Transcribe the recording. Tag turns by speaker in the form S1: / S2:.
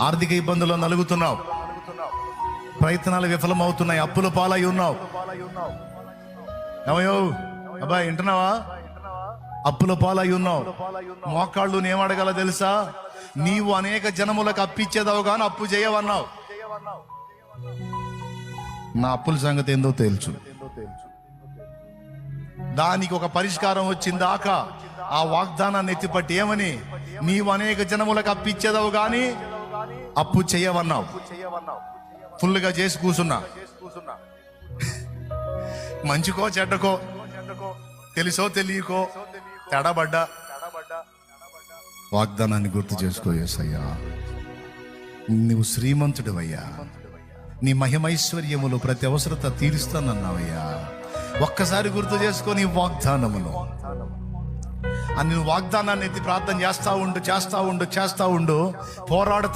S1: ఆర్థిక ఇబ్బందుల్లో నలుగుతున్నావు. ప్రయత్నాలు విఫలమవుతున్నాయి. అప్పుల పాలై ఉన్నావు. ఏమయ్యో? అబ్బాయి వింటున్నావా? అప్పుల పాలై ఉన్నావు. మోకాళ్ళు నేమడగల తెలుసా? నీవు అనేక జనములకు అప్పిచ్చేదావు కానీ అప్పు చేయవన్నావు. నా అప్పుల సంగతి ఏందో తేల్చు. దానికి ఒక పరిష్కారం వచ్చిందాక ఆ వాగ్దానాన్ని ఎత్తిపట్టి ఏమని నీవు అనేక జనములకు అప్పిచ్చేదావు కానీ అప్పు చేయవన్నావు ఫుల్గా చేసి కూసున్నా మంచికో చెడ్డకో తెలుసో తెలియకో తడబడ్డా. వాగ్దానాన్ని గుర్తు చేసుకో యేసయ్యా. నువ్వు శ్రీమంతుడివయ్యా. నీ మహిమైశ్వర్యములు ప్రతి అవసరత తీరుస్తానన్నావయ్యా. ఒక్కసారి గుర్తు చేసుకొని నీ వాగ్దానమును. ఆ వాగ్దానాన్ని ఎత్తి ప్రార్థన చేస్తా ఉండు చేస్తా ఉండు చేస్తా ఉండు పోరాడుతా